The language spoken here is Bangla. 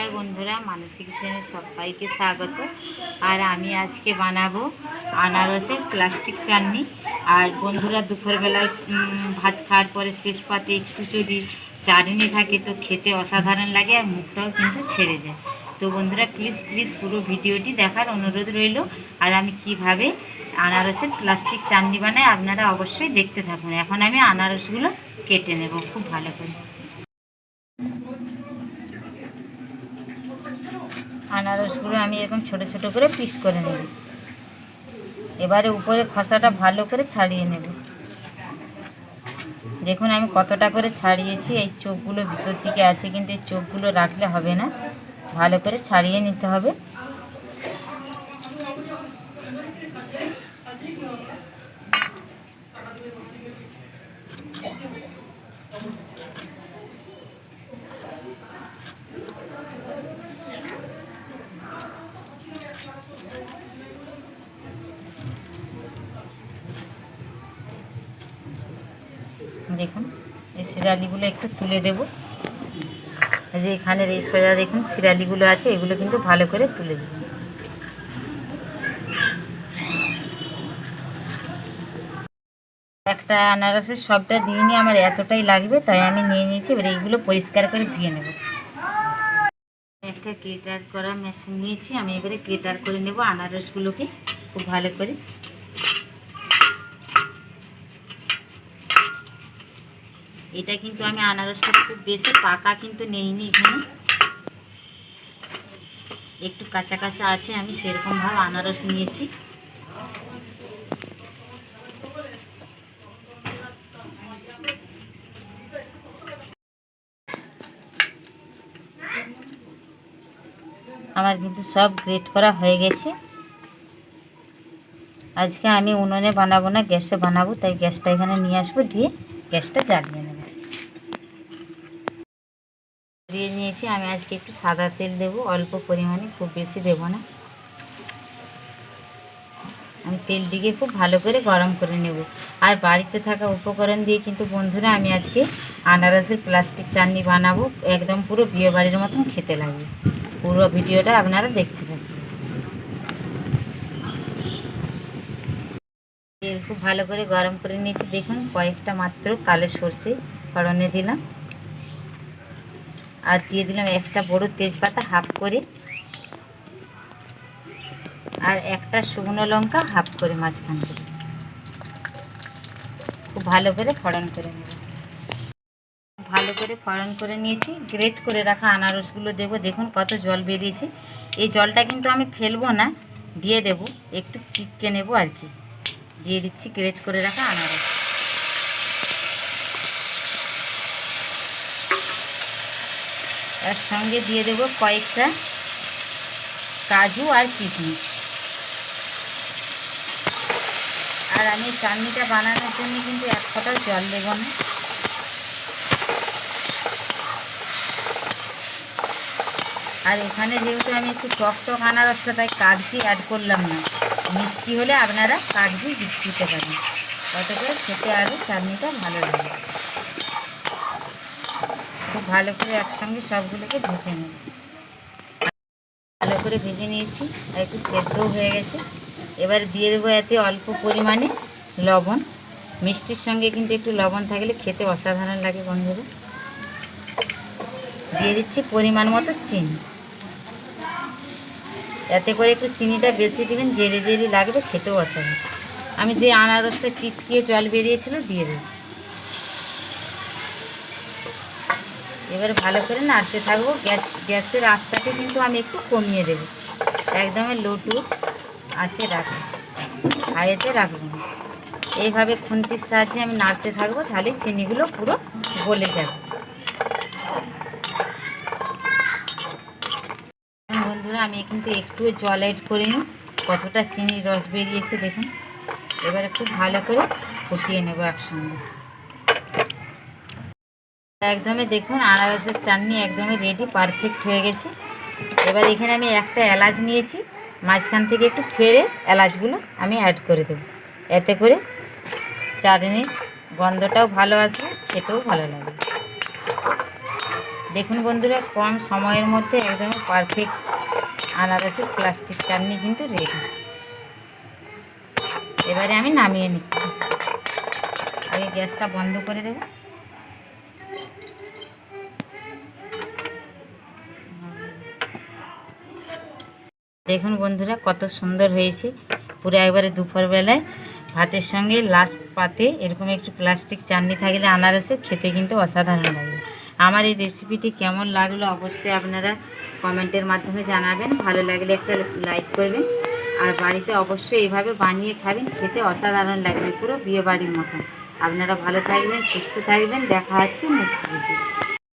নমস্কার বন্ধুরা, মানসিক কিচেনে সবাইকে স্বাগত। আর আমি আজকে বানাবো আনারসের প্লাস্টিক চাটনি। আর বন্ধুরা, দুপুরবেলায় ভাত খাওয়ার পরে শেষ পাতে একটু যদি চাটনি থাকে তো খেতে অসাধারণ লাগে আর মুখটাও কিন্তু ছেড়ে যায়। তো বন্ধুরা প্লিজ প্লিজ পুরো ভিডিওটি দেখার অনুরোধ রইল। আর আমি কীভাবে আনারসের প্লাস্টিক চাটনি বানাই আপনারা অবশ্যই দেখতে থাকুন। এখন আমি আনারসগুলো কেটে নেব খুব ভালো করে। আনারসগুলো আমি এরকম ছোট ছোট করে পিস করে নেব। এবারে উপরে খসাটা ভালো করে ছাড়িয়ে নেব। দেখুন আমি কতটা করে ছাড়িয়েছি, এই চোখগুলো ভিতর দিকে আছে কিন্তু এই চোখগুলো রাখলে হবে না। ভালো করে ছাড়িয়ে নিতে হবে। দেখুন, এই সিরালিগুলো একটু তুলে দেব। যে এখানের এই সোজা দেখুন সিরালিগুলো আছে, এগুলো কিন্তু ভালো করে তুলে দেব। একটা আনারসের সবটা দিয়ে নিয়ে আমার এতটাই লাগবে, তাই আমি নিয়ে নিয়েছি, এবার এইগুলো পরিষ্কার করে ধুয়ে নেব। একটা কেটার করা মেশিন নিয়েছি, আমি এবারে কেটার করে নেব আনারসগুলোকে খুব ভালো করে। এটা কিন্তু আমি আনারসটা খুব বেশি পাকা কিন্তু নেইনি এখানে। একটু কাঁচা কাঁচা আছে, আমি সেরকমভাবে আনারস নিয়েছি। আমার কিন্তু সব গ্রেট করা হয়ে গেছে। আজকে আমি উনুনে বানাবো না, গ্যাসে বানাবো, তাই গ্যাসটা এখানে নিয়ে আসব, দিয়ে গ্যাসটা জ্বালিয়ে নেব দিয়ে নিয়েছি আমি আজকে একটু সাদা তেল দেব, অল্প পরিমাণে, খুব বেশি দেব না। আমি তেলটিকে খুব ভালো করে গরম করে নেব। আর বাড়িতে থাকা উপকরণ দিয়ে কিন্তু বন্ধুরা, আমি আজকে আনারসের প্লাস্টিক চাটনি বানাবো, একদম পুরো বিয়ে বাড়ির মতন খেতে লাগবে। পুরো ভিডিওটা আপনারা দেখতে থাকুন। তেল খুব ভালো করে গরম করে নিয়েছি, দেখুন কয়েকটা মাত্র কালো সর্ষে ফড়নে দিলাম। আর দিয়ে দিলাম একটা বড় তেজপাতা হাফ করে। আর একটা শুকনো লঙ্কা হাফ করে মাঝখান থেকে। খুব ভালো করে ফড়ন করে নেব। ভালো করে ফড়ন করে নিয়েছি। গ্রেট করে রাখা আনারসগুলো দেবো। দেখুন কত জল বেরিয়েছে। এই জলটা কিন্তু আমি ফেলব না, দিয়ে দেব। একটু চিপকে নেব আর কি। দিয়ে দিচ্ছি গ্রেট করে রাখা আনারস। এর সঙ্গে দিয়ে দেব কয়েকটা কাজু আর কিশমিশ আর আমি চাটনিটা বানানোর জন্য কিন্তু এক ফোঁটাও জল দেব না। আর এখানে যেহেতু আমি একটু টক টক আনারসটা তাই কাগজি অ্যাড করলাম না, মিষ্টি হলে আপনারা কাগজি দিতে পারেন। তাতে করে খেতে আরও চাটনিটা ভালো লাগে। খুব ভালো করে একসঙ্গে সবগুলোকে ভেজে নেব। ভালো করে ভেজে নিয়েছি, আর একটু সেদ্ধও হয়ে গেছে। এবার দিয়ে দেবো এতে অল্প পরিমাণে লবণ। মিষ্টির সঙ্গে কিন্তু একটু লবণ থাকলে খেতে অসাধারণ লাগে বন্ধুরা। দিয়ে দিচ্ছি পরিমাণ মতো চিনি। এতে করে একটু চিনিটা বেশি দিবেন জেলে জেলে লাগবে, খেতেও অসাধারণ। আমি যে আনারসটা চিটকিয়ে জল বেরিয়েছিল, দিয়ে দেব। এবার ভালো করে নাড়তে থাকব। গ্যাস, গ্যাসের আঁচটাকে কিন্তু আমি একটু কমিয়ে দেবো। একদমই লো টু আছে রাখব। হাইতে রাখব এইভাবে খুন্তির সাহায্যে আমি নাড়তে থাকব, তাহলে চিনিগুলো পুরো গলে যাবে। বন্ধুরা, আমি কিন্তু একটু জল অ্যাড করে নিই। কতটা চিনির রস বেরিয়েছে দেখুন। এবারে খুব ভালো করে ফুটিয়ে নেব একসঙ্গে। একদমই দেখুন, আনারসের চাটনি একদমই রেডি পারফেক্ট হয়ে গেছে। এবার এখানে আমি একটা এলাচ নিয়েছি, মাঝখান থেকে একটু ফেড়ে এলাচগুলো আমি অ্যাড করে দেবো। এতে করে চাটনির গন্ধটাও ভালো আসে খেতেও ভালো লাগে দেখুন বন্ধুরা, কম সময়ের মধ্যে একদম পারফেক্ট আনারসের প্লাস্টিক চাটনি কিন্তু রেডি এবারে আমি নামিয়ে নিচ্ছি। আগে গ্যাসটা বন্ধ করে দেব। দেখুন বন্ধুরা, কত সুন্দর হয়েছে। পুরো একবারে দুপুরবেলায় ভাতের সঙ্গে লাস্ট পাতে এরকম একটু প্লাস্টিক চাটনি থাকলে আনারসের খেতে কিন্তু অসাধারণ লাগবে আমার এই রেসিপিটি কেমন লাগল অবশ্যই আপনারা কমেন্টের মাধ্যমে জানাবেন। ভালো লাগলে একটা লাইক করবেন। আর বাড়িতে অবশ্যই এইভাবে বানিয়ে খাবেন, খেতে অসাধারণ লাগবে পুরো বিয়ে বাড়ির মতন আপনারা ভালো থাকবেন, সুস্থ থাকবেন। দেখা হচ্ছে নেক্সট ভিডিও